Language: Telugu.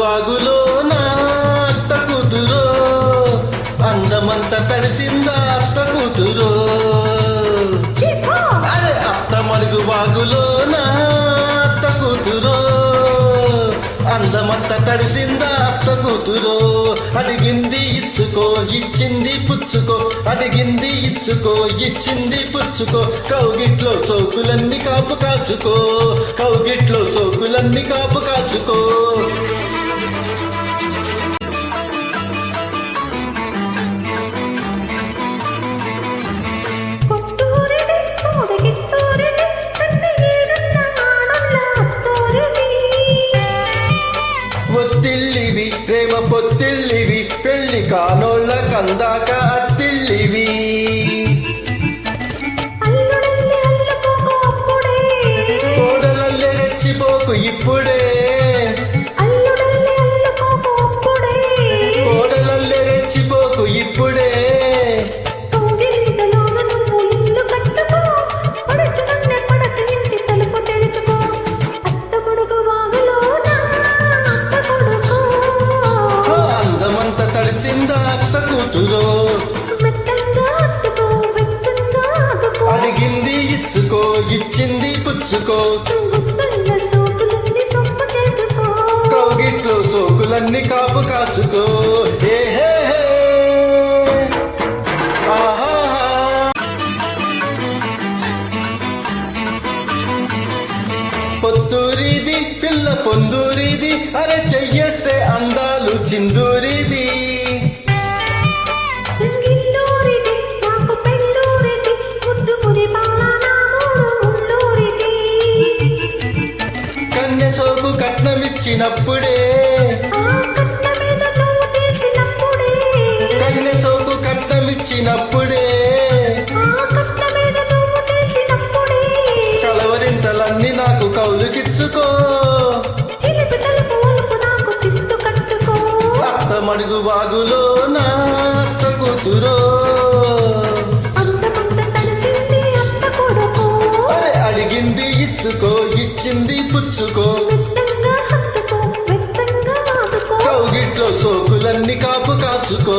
వాగులో నా అత్త కూతురో అందమంత తడిసిందా అత్త కూతురో? అరే అత్త మడుగు వాగులో నా అత్త కూతురో అందమంత తడిసిందా అత్త కూతురో? అడిగింది ఇచ్చుకో ఇచ్చింది పుచ్చుకో అడిగింది ఇచ్చుకో ఇచ్చింది పుచ్చుకో కౌగిట్లో సోకులన్నీ కాపు కాచుకో కౌగిట్లో సోకులన్నీ కాపు కాచుకో. కానోళ్ళ కందాక ఆదుకో అడిగింది ఇచ్చుకో ఇచ్చింది పుచ్చుకో. కౌగిట్లో సోకులన్నీ కాపు కాచుకో. ఏ హే. పొత్తూరిది పిల్ల పొందూరిది అరే చెయ్యేస్తే అందాలు చిందూరిది. సోకు కట్నమిచ్చినప్పుడే. ఆ సోకు కట్నమిచ్చినప్పుడే. కలవరింతలన్నీ నాకు కౌలుకిచ్చుకో. అత్త మడుగు బాగులో నా అత్త కూతురో. ఇచ్చింది పుచ్చుకో కౌగిట్లో సోకులన్నీ కాపు కాచుకో.